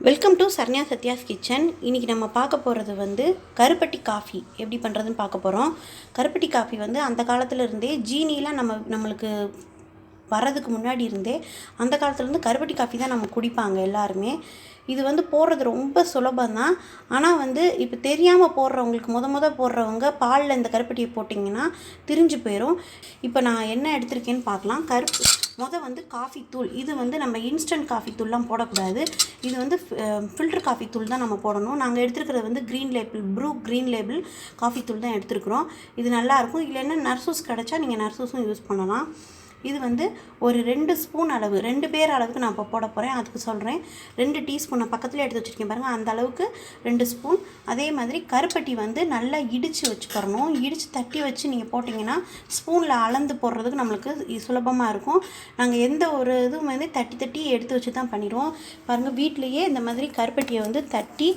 Welcome to Saranya Sathya's kitchen இன்றைக்கி நம்ம பார்க்க போகிறது வந்து கருப்பட்டி காஃபி எப்படி பண்ணுறதுன்னு பார்க்க போகிறோம் கருப்பட்டி காஃபி வந்து அந்த காலத்தில் இருந்தே ஜீனிலாம் நம்ம நம்மளுக்கு வர்றதுக்கு முன்னாடி இருந்தே அந்த காலத்துலேருந்து கருப்பட்டி காஃபி தான் நம்ம குடிப்பாங்க எல்லாருமே. இது வந்து போடுறது ரொம்ப சுலபம் தான் ஆனால் வந்து இப்போ தெரியாமல் போடுறவங்களுக்கு முத முத போடுறவங்க பாலில் இந்த கருப்பட்டியை போட்டிங்கன்னா திரிஞ்சு போயிடும் இப்போ நான் என்ன எடுத்திருக்கேன்னு பார்க்கலாம். கருப்பு முத வந்து காஃபி தூள். இது வந்து நம்ம இன்ஸ்டன்ட் காஃபி தூள்லாம் போடக்கூடாது. இது வந்து ஃபில்டர் காஃபி தூள் தான் நம்ம போடணும். நாங்கள் எடுத்துருக்கிறது வந்து green label Bru green label coffee தூள் தான் எடுத்துருக்குறோம். இது நல்லாயிருக்கும் இல்லைன்னா நர்சூஸ் கிடச்சா நீங்கள் நர்சூஸும் யூஸ் பண்ணலாம். இது வந்து ஒரு ரெண்டு ஸ்பூன் அளவு ரெண்டு பேர் அளவுக்கு நான் இப்போ போட போகிறேன் அதுக்கு சொல்கிறேன் ரெண்டு டீஸ்பூன் நான் பக்கத்தில் எடுத்து வச்சுருக்கேன் பாருங்கள் அந்த அளவுக்கு ரெண்டு ஸ்பூன். அதே மாதிரி கருப்பட்டி வந்து நல்லா இடித்து வச்சுக்கிறணும். இடித்து தட்டி வச்சு நீங்கள் போட்டிங்கன்னா ஸ்பூனில் அளந்து போடுறதுக்கு நம்மளுக்கு சுலபமாக இருக்கும். நாங்கள் எந்த ஒரு இதுவும் வந்து தட்டி தட்டி எடுத்து வச்சு தான் பண்ணிடுவோம். பாருங்கள் வீட்லேயே இந்த மாதிரி கருப்பட்டியை வந்து தட்டி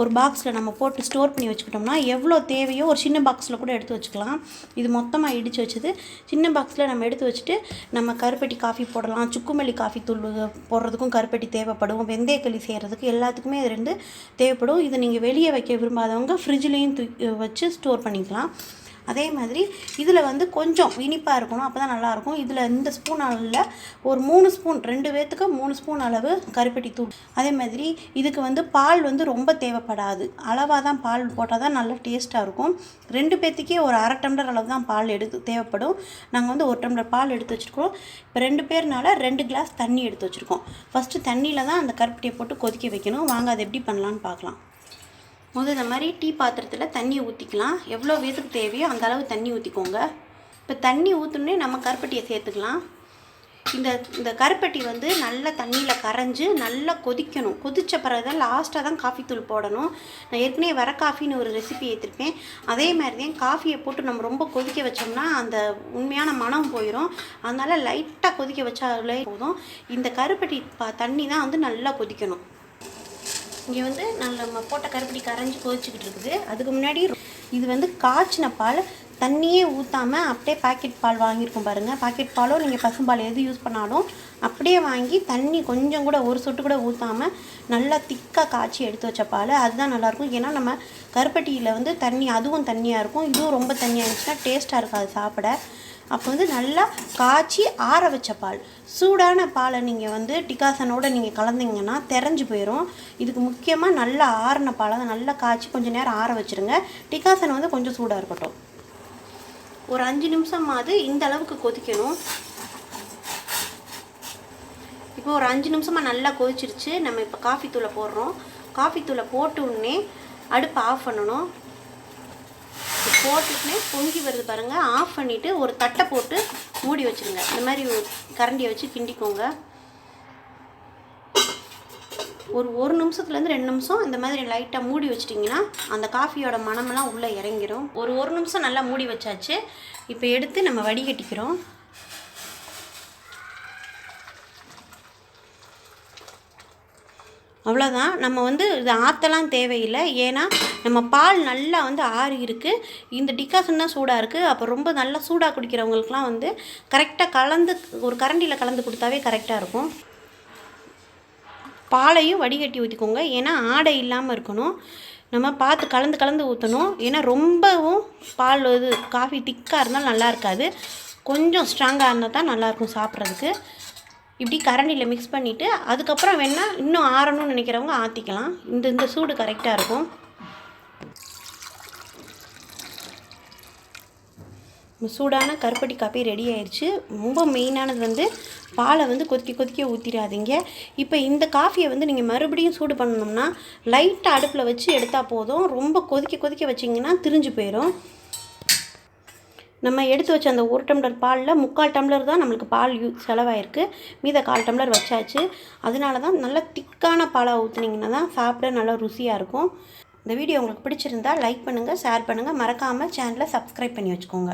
ஒரு பாக்ஸில் நம்ம போட்டு ஸ்டோர் பண்ணி வச்சுக்கிட்டோம்னா எவ்வளோ தேவையோ ஒரு சின்ன பாக்ஸில் கூட எடுத்து வச்சுக்கலாம். இது மொத்தமாக இடித்து வச்சது. சின்ன பாக்ஸில் நம்ம எடுத்து வச்சுட்டு நம்ம கருப்பட்டி காஃபி போடலாம் சுக்குமல்லி காஃபி தூள் போடுறதுக்கும் கருப்பட்டி தேவைப்படும் வெந்தயக்களி செய்கிறதுக்கு எல்லாத்துக்குமே இது ரெண்டு தேவைப்படும். இதை நீங்கள் வெளியே வைக்க விரும்பாதவங்க ஃப்ரிட்ஜ்லேயும் தூக்கி வச்சு ஸ்டோர் பண்ணிக்கலாம். அதே மாதிரி இதில் வந்து கொஞ்சம் இனிப்பாக இருக்கணும் அப்போ தான் நல்லாயிருக்கும். இதில் இந்த ஸ்பூன் அளவில் ஒரு மூணு ஸ்பூன் ரெண்டு பேர்த்துக்கு மூணு ஸ்பூன் அளவு கருப்பட்டி தூள். அதே மாதிரி இதுக்கு வந்து பால் வந்து ரொம்ப தேவைப்படாது. அளவாக தான் பால் போட்டால் தான் நல்லா டேஸ்ட்டாக இருக்கும். ரெண்டு பேர்த்துக்கே ஒரு அரை டம்ளர் அளவு தான் பால் எடுத்து தேவைப்படும். நாங்கள் வந்து ஒரு டம்ளர் பால் எடுத்து வச்சுருக்கோம் இப்போ ரெண்டு பேர்னால ரெண்டு கிளாஸ் தண்ணி எடுத்து வச்சுருக்கோம். ஃபஸ்ட்டு தண்ணியில் தான் அந்த கருப்பட்டியை போட்டு கொதிக்க வைக்கணும். வாங்க அதை எப்படி பண்ணலான்னு பார்க்கலாம். முதல் மாதிரி டீ பாத்திரத்தில் தண்ணி ஊற்றிக்கலாம் எவ்வளோ பேத்துக்கு தேவையோ அந்த அளவு தண்ணி ஊற்றிக்கோங்க இப்போ தண்ணி ஊற்றுனே நம்ம கருப்பட்டியை சேர்த்துக்கலாம். இந்த இந்த கருப்பட்டி வந்து நல்லா தண்ணியில் கரைஞ்சி நல்லா கொதிக்கணும். கொதித்த பிறகு தான் லாஸ்ட்டாக தான் காஃபி தூள் போடணும். நான் ஏற்கனவே வர காஃபின்னு ஒரு ரெசிபி ஏற்றிருப்பேன் அதே மாதிரி தான் காஃபியை போட்டு நம்ம ரொம்ப கொதிக்க வச்சோம்னா அந்த உண்மையான மனம் போயிடும் அதனால் லைட்டாக கொதிக்க வச்சாலே போதும். இந்த கருப்பட்டி பா தண்ணி தான் வந்து நல்லா கொதிக்கணும். இங்கே வந்து நல்ல நம்ம போட்ட கருப்பட்டி கரைஞ்சி கொதிச்சுக்கிட்டு இருக்குது. அதுக்கு முன்னாடி இது வந்து காய்ச்சின பால் தண்ணியே ஊற்றாமல் அப்படியே பாக்கெட் பால் வாங்கியிருக்கோம் பாருங்கள் பாக்கெட் பாலோ நீங்கள் பசும்பால் எது யூஸ் பண்ணாலும் அப்படியே வாங்கி தண்ணி கொஞ்சம் கூட ஒரு சொட்டு கூட ஊற்றாமல் நல்லா திக்காக காய்ச்சி எடுத்து வச்ச பால். அதுதான் நல்லாயிருக்கும். ஏன்னா நம்ம கருப்பட்டியில் வந்து தண்ணி அதுவும் தண்ணியாக இருக்கும். இதுவும் ரொம்ப தண்ணியாக இருந்துச்சுன்னா டேஸ்ட்டாக இருக்காது சாப்பிட. அப்போ வந்து நல்லா காய்ச்சி ஆற வச்ச பால். சூடான பாலை நீங்கள் வந்து டிகாசனோட நீங்கள் கலந்தீங்கன்னா தெரிஞ்சு போயிடும் இதுக்கு முக்கியமாக நல்லா ஆறின பாலை தான் நல்லா காய்ச்சி கொஞ்சம் நேரம் ஆற வச்சுருங்க. டிகாசன் வந்து கொஞ்சம் சூடாக இருக்கட்டும். ஒரு அஞ்சு நிமிஷமாவது இந்த அளவுக்கு கொதிக்கணும். இப்போ ஒரு அஞ்சு நிமிஷமாக நல்லா கொதிச்சிருச்சு. நம்ம இப்போ காஃபி தூளை போடுறோம். காஃபி தூளை போட்டு உடனே அடுப்பை ஆஃப் பண்ணணும். போட்டுட்டுனே பொங்கி வருது பாருங்கள் ஆஃப் பண்ணிவிட்டு ஒரு தட்டை போட்டு மூடி வச்சுருங்க. இந்த மாதிரி கரண்டியை வச்சு கிண்டிக்கோங்க. ஒரு ஒரு நிமிஷத்துலேருந்து ரெண்டு நிமிஷம் இந்த மாதிரி லைட்டாக மூடி வச்சிட்டிங்கன்னா அந்த காஃபியோட மனமெல்லாம் உள்ளே இறங்கிரும். ஒரு ஒரு நிமிஷம் நல்லா மூடி வச்சாச்சு. இப்போ எடுத்து நம்ம வடிகட்டிக்கிறோம். அவ்வளோதான் நம்ம வந்து இது ஆற்றலாம் தேவையில்லை. ஏன்னா நம்ம பால் நல்லா வந்து ஆறி இருக்குது இந்த டிகாசன் தான் சூடாக இருக்குது அப்போ ரொம்ப நல்லா சூடாக குடிக்கிறவங்களுக்குலாம் வந்து கரெக்டாக கலந்து ஒரு கரண்டியில் கலந்து கொடுத்தாவே கரெக்டாக இருக்கும். பாலையும் வடிகட்டி ஊற்றிக்கோங்க ஏன்னா ஆடை இல்லாமல் இருக்கணும். நம்ம பார்த்து கலந்து கலந்து ஊற்றணும் ஏன்னா ரொம்பவும் பால் இது காஃபி திக்காக இருந்தால் நல்லா இருக்காது. கொஞ்சம் ஸ்ட்ராங்காக இருந்தால் தான் நல்லாயிருக்கும் சாப்பிட்றதுக்கு. இப்படி கரண்டியில் மிக்ஸ் பண்ணிவிட்டு அதுக்கப்புறம் வேணால் இன்னும் ஆறணும்னு நினைக்கிறவங்க ஆற்றிக்கலாம் இந்த இந்த சூடு கரெக்டாக இருக்கும். சூடான கருப்பட்டி காப்பி ரெடி ஆயிடுச்சு ரொம்ப மெயினானது வந்து பாலை வந்து கொதிக்க கொதிக்க ஊற்றிடாதீங்க இப்போ இந்த காஃபியை வந்து நீங்கள் மறுபடியும் சூடு பண்ணணும்னா லைட்டாக அடுப்பில் வச்சு எடுத்தால் போதும். ரொம்ப கொதிக்க கொதிக்க வச்சிங்கன்னா திரிஞ்சு போயிடும் நம்ம எடுத்து வச்ச அந்த ஒரு டம்ளர் பாலில் முக்கால் டம்ளர் தான் நம்மளுக்கு பால் யூ செலவாயிருக்கு. மீத கால் டம்ளர் வச்சாச்சு. அதனால தான் நல்லா திக்கான பாலாக ஊற்றுனீங்கன்னா தான் சாப்பிட நல்லா ருசியாக இருக்கும். இந்த வீடியோ உங்களுக்கு பிடிச்சிருந்தா லைக் பண்ணுங்கள் ஷேர் பண்ணுங்கள் மறக்காமல் சேனலை சப்ஸ்கிரைப் பண்ணி வச்சுக்கோங்க.